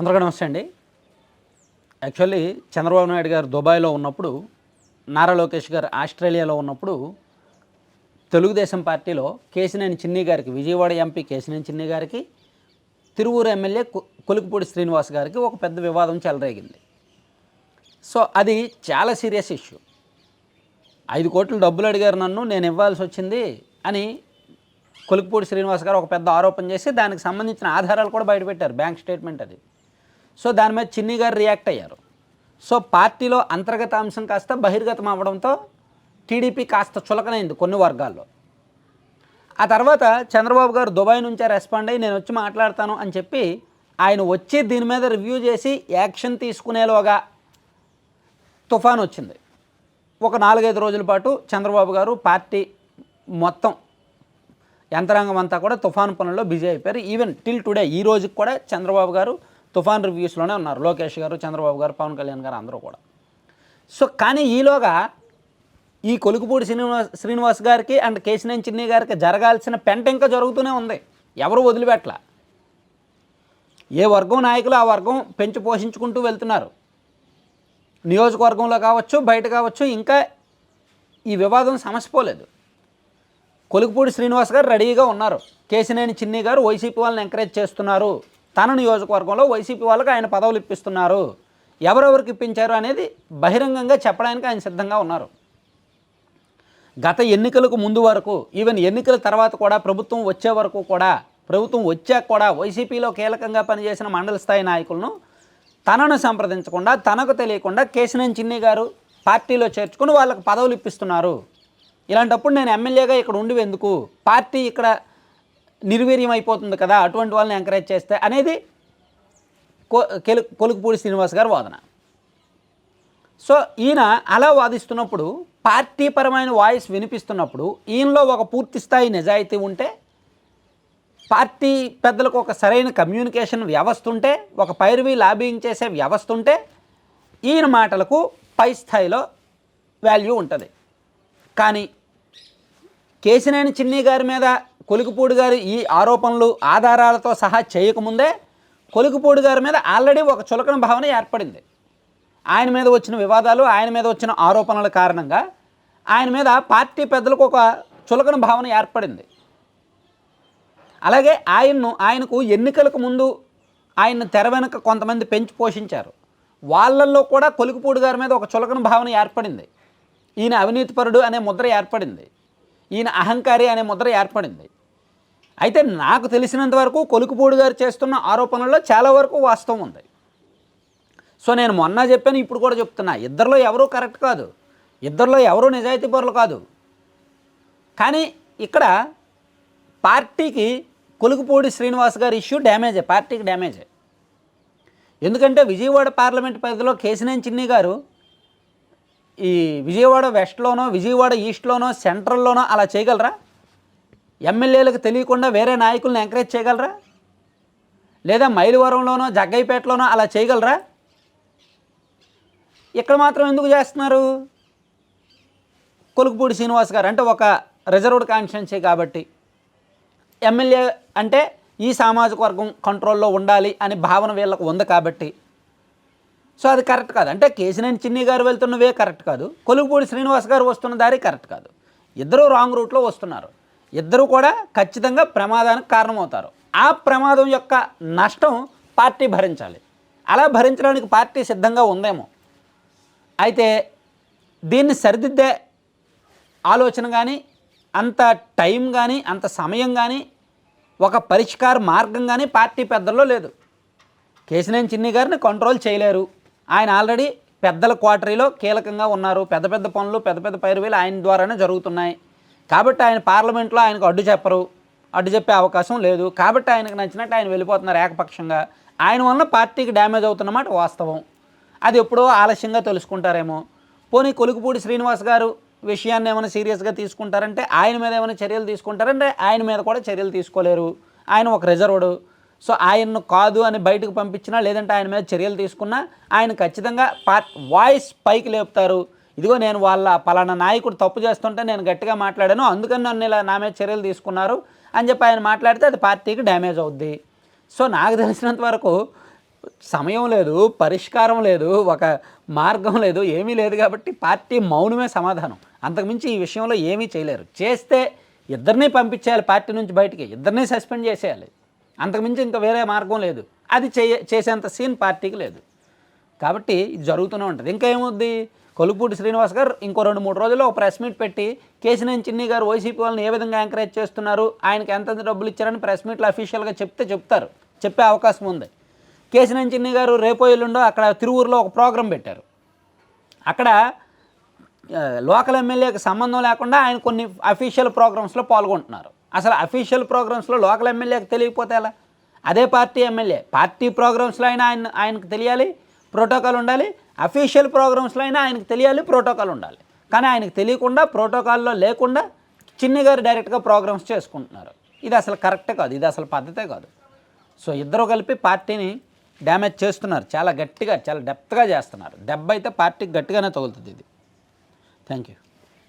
అందరికీ నమస్తే అండి. యాక్చువల్లీ చంద్రబాబు నాయుడు గారు దుబాయ్లో ఉన్నప్పుడు నారా లోకేష్ గారు ఆస్ట్రేలియాలో ఉన్నప్పుడు తెలుగుదేశం పార్టీలో కేసినేని చిన్ని గారికి విజయవాడ ఎంపీ కేసినేని చిన్ని గారికి తిరువూరు ఎమ్మెల్యే కొలుకుపూడి శ్రీనివాస్ గారికి ఒక పెద్ద వివాదం చెలరేగింది. సో అది చాలా సీరియస్ ఇష్యూ. ఐదు కోట్లు డబ్బులు అడిగారు నన్ను నేను ఇవ్వాల్సి వచ్చింది అని కొలుకుపూడి శ్రీనివాస్ గారు ఒక పెద్ద ఆరోపణ చేసి దానికి సంబంధించిన ఆధారాలు కూడా బయటపెట్టారు బ్యాంక్ స్టేట్మెంట్ అది. సో దాని మీద చిన్ని గారు రియాక్ట్ అయ్యారు. సో పార్టీలో అంతర్గత అంశం కాస్త బహిర్గతం అవ్వడంతో టీడీపీ కాస్త చులకనైంది కొన్ని వర్గాల్లో. ఆ తర్వాత చంద్రబాబు గారు దుబాయ్ నుంచే రెస్పాండ్ అయ్యి నేను వచ్చి మాట్లాడతాను అని చెప్పి ఆయన వచ్చి దీని మీద రివ్యూ చేసి యాక్షన్ తీసుకునేలోగా తుఫాన్ వచ్చింది. ఒక నాలుగైదు రోజుల పాటు చంద్రబాబు గారు పార్టీ మొత్తం యంత్రాంగం అంతా కూడా తుఫాన్ పనుల్లో బిజీ అయిపోయారు. ఈవెన్ టిల్ టుడే ఈ రోజుకి కూడా చంద్రబాబు గారు తుఫాన్ రివ్యూస్లోనే ఉన్నారు. లోకేష్ గారు చంద్రబాబు గారు పవన్ కళ్యాణ్ గారు అందరూ కూడా. సో కానీ ఈలోగా ఈ కొలుకుపూడి శ్రీనివాస్ శ్రీనివాస్ గారికి అండ్ కేశినేని చిన్ని గారికి జరగాల్సిన పెంట ఇంకా జరుగుతూనే ఉంది. ఎవరు వదిలిపెట్టల? ఏ వర్గం నాయకులు ఆ వర్గం పెంచి పోషించుకుంటూ వెళ్తున్నారు. నియోజకవర్గంలో కావచ్చు బయట కావచ్చు ఇంకా ఈ వివాదం సమసిపోలేదు కొలుకుపూడి శ్రీనివాస్ గారు రెడీగా ఉన్నారు. కేశినేని చిన్ని గారు వైసీపీ వాళ్ళని ఎంకరేజ్ చేస్తున్నారు. తన నియోజకవర్గంలో వైసీపీ వాళ్ళకి ఆయన పదవులు ఇప్పిస్తున్నారు. ఎవరెవరికి ఇప్పించారు అనేది బహిరంగంగా చెప్పడానికి ఆయన సిద్ధంగా ఉన్నారు. గత ఎన్నికలకు ముందు వరకు ఈవెన్ ఎన్నికల తర్వాత కూడా ప్రభుత్వం వచ్చే వరకు కూడా ప్రభుత్వం వచ్చాక కూడా వైసీపీలో కీలకంగా పనిచేసిన మండల స్థాయి నాయకులను తనను సంప్రదించకుండా తనకు తెలియకుండా కేశినేని చిన్ని గారు పార్టీలో చేర్చుకుని వాళ్ళకి పదవులు ఇప్పిస్తున్నారు. ఇలాంటప్పుడు నేను ఎమ్మెల్యేగా ఇక్కడ ఉండి ఎందుకు? పార్టీ ఇక్కడ నిర్వీర్యం అయిపోతుంది కదా అటువంటి వాళ్ళని ఎంకరేజ్ చేస్తే అనేది కొ కెలు కొలుకుపూడి శ్రీనివాస్ గారు వాదన. సో ఈయన అలా వాదిస్తున్నప్పుడు పార్టీ పరమైన వాయిస్ వినిపిస్తున్నప్పుడు ఈయనలో ఒక పూర్తి స్థాయి నిజాయితీ ఉంటే పార్టీ పెద్దలకు ఒక సరైన కమ్యూనికేషన్ వ్యవస్థ ఉంటే ఒక పైరువి లాబింగ్ చేసే వ్యవస్థ ఉంటే ఈయన మాటలకు పై స్థాయిలో వాల్యూ ఉంటుంది. కానీ కేసినేని చిన్ని గారి మీద కొలికిపూడి గారు ఈ ఆరోపణలు ఆధారాలతో సహా చేయకముందే కొలికిపూడి గారి మీద ఆల్రెడీ ఒక చులకన భావన ఏర్పడింది. ఆయన మీద వచ్చిన వివాదాలు ఆయన మీద వచ్చిన ఆరోపణల కారణంగా ఆయన మీద పార్టీ పెద్దలకు ఒక చులకన భావన ఏర్పడింది. అలాగే ఆయన్ను ఆయనకు ఎన్నికలకు ముందు ఆయన తెర వెనక కొంతమంది పెంచి పోషించారు. వాళ్ళల్లో కూడా కొలికిపూడి గారి మీద ఒక చులకన భావన ఏర్పడింది. ఈయన అవినీతిపరుడు అనే ముద్ర ఏర్పడింది. ఈయన అహంకారి అనే ముద్ర ఏర్పడింది. అయితే నాకు తెలిసినంత వరకు కొలుకుపూడి గారు చేస్తున్న ఆరోపణల్లో చాలా వరకు వాస్తవం ఉంది. సో నేను మొన్న చెప్పాను ఇప్పుడు కూడా చెప్తున్నా. ఇద్దరిలో ఎవరూ కరెక్ట్ కాదు. ఇద్దరిలో ఎవరూ నిజాయితీ పరులు కాదు. కానీ ఇక్కడ పార్టీకి కొలుకుపూడి శ్రీనివాస్ గారి ఇష్యూ డ్యామేజే పార్టీకి డ్యామేజే. ఎందుకంటే విజయవాడ పార్లమెంట్ పరిధిలో కేసినేని చిన్ని గారు ఈ విజయవాడ వెస్ట్లోనో విజయవాడ ఈస్ట్లోనో సెంట్రల్లోనో అలా చేయగలరా? ఎమ్మెల్యేలకు తెలియకుండా వేరే నాయకులను ఎంకరేజ్ చేయగలరా? లేదా మైలవరంలోనో జగ్గైపేటలోనో అలా చేయగలరా? ఇక్కడ మాత్రం ఎందుకు చేస్తున్నారు? కొలుకుపూడి శ్రీనివాస్ గారు అంటే ఒక రిజర్వ్డ్ కాన్స్టిట్యున్సీ కాబట్టి. ఎమ్మెల్యే అంటే ఈ సామాజిక వర్గం కంట్రోల్లో ఉండాలి అనే భావన వీళ్ళకు ఉంది కాబట్టి. సో అది కరెక్ట్ కాదు. అంటే కేసినేని చిన్ని గారు వెళ్తున్నవే కరెక్ట్ కాదు. కొలుగుపూడి శ్రీనివాస్ గారు వస్తున్న దారి కరెక్ట్ కాదు. ఇద్దరూ రాంగ్ రూట్లో వస్తున్నారు. ఇద్దరు కూడా ఖచ్చితంగా ప్రమాదానికి కారణమవుతారు. ఆ ప్రమాదం యొక్క నష్టం పార్టీ భరించాలి. అలా భరించడానికి పార్టీ సిద్ధంగా ఉందేమో. అయితే దీన్ని సరిదిద్దే ఆలోచన కానీ అంత టైం కానీ అంత సమయం కానీ ఒక పరిష్కార మార్గం కానీ పార్టీ పెద్దల్లో లేదు. కేశినేని చిన్ని గారిని కంట్రోల్ చేయలేరు. ఆయన ఆల్రెడీ పెద్దల క్వార్టరీలో కీలకంగా ఉన్నారు. పెద్ద పెద్ద పనులు పెద్ద పెద్ద పైరువేలు ఆయన ద్వారానే జరుగుతున్నాయి. కాబట్టి ఆయన పార్లమెంట్లో ఆయనకు అడ్డు చెప్పరు అడ్డు చెప్పే అవకాశం లేదు. కాబట్టి ఆయనకు నచ్చినట్టు ఆయన వెళ్ళిపోతున్నారు ఏకపక్షంగా. ఆయన వలన పార్టీకి డ్యామేజ్ అవుతున్నమాట వాస్తవం. అది ఎప్పుడో ఆలస్యంగా తెలుసుకుంటారేమో. పోనీ కొలుకుపూడి శ్రీనివాస్ గారు విషయాన్ని ఏమైనా సీరియస్గా తీసుకుంటారంటే ఆయన మీద ఏమైనా చర్యలు తీసుకుంటారంటే ఆయన మీద కూడా చర్యలు తీసుకోలేరు. ఆయన ఒక రిజర్వ్డ్. సో ఆయన్ను కాదు అని బయటకు పంపించినా లేదంటే ఆయన మీద చర్యలు తీసుకున్నా ఆయన ఖచ్చితంగా పార్ వాయిస్ పైకి లేపుతారు. ఇదిగో నేను వాళ్ళ పలానా నాయకుడు తప్పు చేస్తుంటే నేను గట్టిగా మాట్లాడాను అందుకని నన్ను ఇలా నా మీద చర్యలు తీసుకున్నారు అని చెప్పి ఆయన మాట్లాడితే అది పార్టీకి డ్యామేజ్ అవుద్ది. సో నాకు తెలిసినంత వరకు సమయం లేదు పరిష్కారం లేదు ఒక మార్గం లేదు ఏమీ లేదు కాబట్టి పార్టీ మౌనమే సమాధానం. అంతకుమించి ఈ విషయంలో ఏమీ చేయలేరు. చేస్తే ఇద్దరినీ పంపించేయాలి పార్టీ నుంచి బయటికి ఇద్దరినీ సస్పెండ్ చేసేయాలి. అంతకుమించి ఇంకా వేరే మార్గం లేదు. అది చేసేంత సీన్ పార్టీకి లేదు. కాబట్టి ఇది జరుగుతూనే ఉంటుంది. ఇంకా ఏముంది కొలుపూటి శ్రీనివాస్ గారు ఇంకో రెండు మూడు రోజుల్లో ఒక ప్రెస్ మీట్ పెట్టి కేసినేని చిన్ని గారు వైసీపీ వాళ్ళని ఏ విధంగా ఎంకరేజ్ చేస్తున్నారు? ఆయనకి ఎంతెంత డబ్బులు ఇచ్చారని ప్రెస్ మీట్లో అఫీషియల్గా చెప్తే చెప్తారు. చెప్పే అవకాశం ఉంది. కేసినేని చిన్ని గారు రేపో ఎల్లుండో అక్కడ తిరువూరులో ఒక ప్రోగ్రాం పెట్టారు. అక్కడ లోకల్ ఎమ్మెల్యేకి సంబంధం లేకుండా ఆయన కొన్ని అఫీషియల్ ప్రోగ్రామ్స్లో పాల్గొంటున్నారు. అసలు అఫీషియల్ ప్రోగ్రామ్స్లో లోకల్ ఎమ్మెల్యేకి తెలియకపోతే ఎలా? అదే పార్టీ ఎమ్మెల్యే. పార్టీ ప్రోగ్రామ్స్లో అయినా ఆయన ఆయనకు తెలియాలి ప్రోటోకాల్ ఉండాలి అఫీషియల్ ప్రోగ్రామ్స్లో అయినా ఆయనకు తెలియాలి ప్రోటోకాల్ ఉండాలి. కానీ ఆయనకు తెలియకుండా ప్రోటోకాల్లో లేకుండా చిన్ని గారు డైరెక్ట్గా ప్రోగ్రామ్స్ చేసుకుంటున్నారు. ఇది అసలు కరెక్టే కాదు ఇది అసలు పద్ధతే కాదు. సో ఇద్దరు కలిపి పార్టీని డ్యామేజ్ చేస్తున్నారు. చాలా గట్టిగా చాలా డెప్త్గా చేస్తున్నారు. దెబ్బ అయితే పార్టీకి గట్టిగానే తగులుతుంది ఇది. Thank you